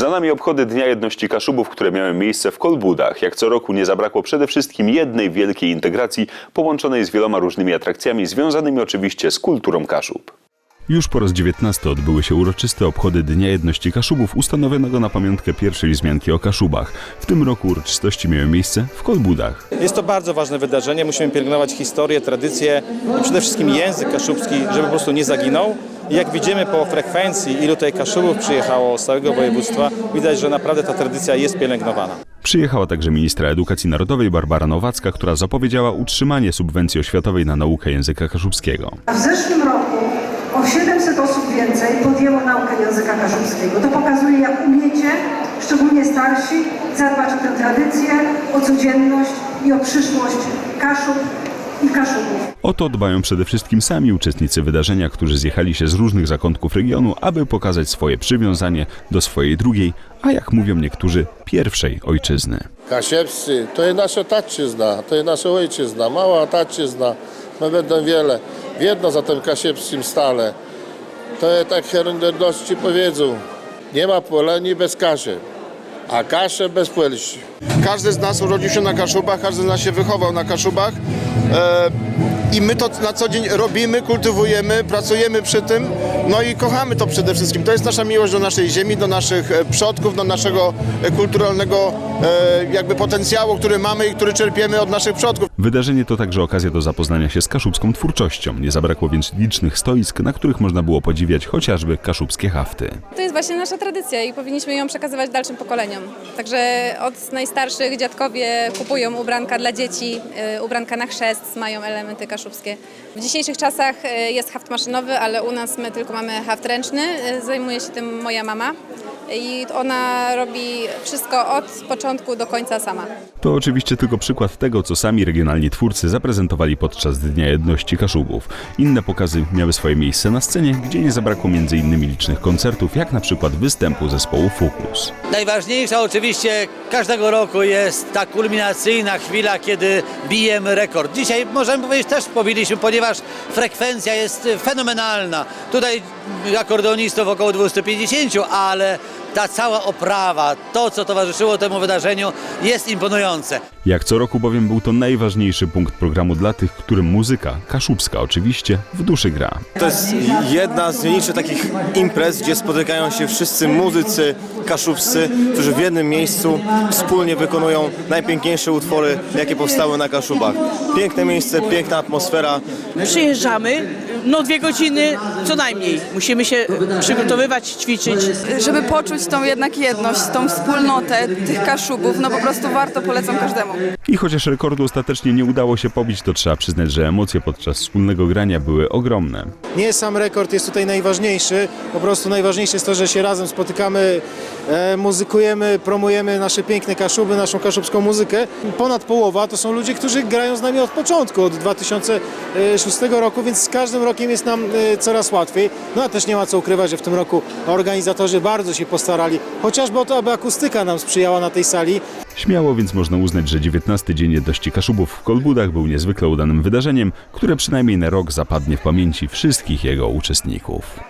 Za nami obchody Dnia Jedności Kaszubów, które miały miejsce w Kolbudach. Jak co roku nie zabrakło przede wszystkim jednej wielkiej integracji, połączonej z wieloma różnymi atrakcjami, związanymi oczywiście z kulturą Kaszub. Już po raz 19 odbyły się uroczyste obchody Dnia Jedności Kaszubów, ustanowionego na pamiątkę pierwszej wzmianki o Kaszubach. W tym roku uroczystości miały miejsce w Kolbudach. Jest to bardzo ważne wydarzenie. Musimy pielęgnować historię, tradycję i przede wszystkim język kaszubski, żeby po prostu nie zaginął. I jak widzimy po frekwencji, ilu tutaj kaszubów przyjechało z całego województwa, widać, że naprawdę ta tradycja jest pielęgnowana. Przyjechała także ministra edukacji narodowej Barbara Nowacka, która zapowiedziała utrzymanie subwencji oświatowej na naukę języka kaszubskiego. W zeszłym roku o 700 osób więcej podjęło naukę języka kaszubskiego. To pokazuje, jak umiecie, szczególnie starsi, zadbać o tę tradycję, o codzienność i o przyszłość Kaszub i Kaszubów. O to dbają przede wszystkim sami uczestnicy wydarzenia, którzy zjechali się z różnych zakątków regionu, aby pokazać swoje przywiązanie do swojej drugiej, a jak mówią niektórzy, pierwszej ojczyzny. Kasiepscy, to jest nasza taczyzna, to jest nasza ojczyzna, mała taczyzna. My będą wiele, jedno za tym kasiepskim stale. To jest tak herendowności powiedzą, nie ma poleni bez kaszy, a kasze bez płelści. Każdy z nas urodził się na Kaszubach, każdy z nas się wychował na Kaszubach. E, I my to na co dzień robimy, kultywujemy, pracujemy przy tym, no i kochamy to przede wszystkim. To jest nasza miłość do naszej ziemi, do naszych e, przodków, do naszego e, kulturalnego e, jakby potencjału, który mamy i który czerpiemy od naszych przodków. Wydarzenie to także okazja do zapoznania się z kaszubską twórczością. Nie zabrakło więc licznych stoisk, na których można było podziwiać chociażby kaszubskie hafty. To jest właśnie nasza tradycja i powinniśmy ją przekazywać dalszym pokoleniom. Także od najstarszych dziadkowie kupują ubranka dla dzieci, ubranka na chrzest mają elementy kaszubskie. W dzisiejszych czasach y, jest haft maszynowy, ale u nas my tylko mamy haft ręczny. Y, Zajmuje się tym moja mama i ona robi wszystko od początku do końca sama. To oczywiście tylko przykład tego, co sami regionalni twórcy zaprezentowali podczas Dnia Jedności Kaszubów. Inne pokazy miały swoje miejsce na scenie, gdzie nie zabrakło m.in. licznych koncertów, jak na przykład występu zespołu Fukus. Najważniejsza oczywiście każdego roku jest ta kulminacyjna chwila, kiedy bijemy rekord. Dzisiaj możemy powiedzieć też pobiliśmy, ponieważ frekwencja jest fenomenalna. Tutaj akordeonistów około 250, ale ta cała oprawa, to co towarzyszyło temu wydarzeniu jest imponujące. Jak co roku bowiem był to najważniejszy punkt programu dla tych, którym muzyka, kaszubska oczywiście, w duszy gra. To jest jedna z nielicznych takich imprez, gdzie spotykają się wszyscy muzycy kaszubscy, którzy w jednym miejscu wspólnie wykonują najpiękniejsze utwory, jakie powstały na Kaszubach. Piękne miejsce, piękna atmosfera. Przyjeżdżamy, no dwie godziny co najmniej. Musimy się przygotowywać, ćwiczyć. żeby poczuć tą jednak jedność, tą wspólnotę tych kaszubów, no po prostu warto, polecam każdemu. I chociaż rekordu ostatecznie nie udało się pobić, to trzeba przyznać, że emocje podczas wspólnego grania były ogromne. Nie sam rekord jest tutaj najważniejszy, po prostu najważniejsze jest to, że się razem spotykamy, e, muzykujemy, promujemy nasze piękne kaszuby, naszą kaszubską muzykę. Ponad połowa to są ludzie, którzy grają z nami od początku, od 2006 roku, więc z każdym rokiem jest nam e, coraz łatwiej. No a też nie ma co ukrywać, że w tym roku organizatorzy bardzo się postarali, chociażby o to, aby akustyka nam sprzyjała na tej sali. Śmiało więc można uznać, że 19 Dzień Jedności Kaszubów w Kolbudach był niezwykle udanym wydarzeniem, które przynajmniej na rok zapadnie w pamięci wszystkich jego uczestników.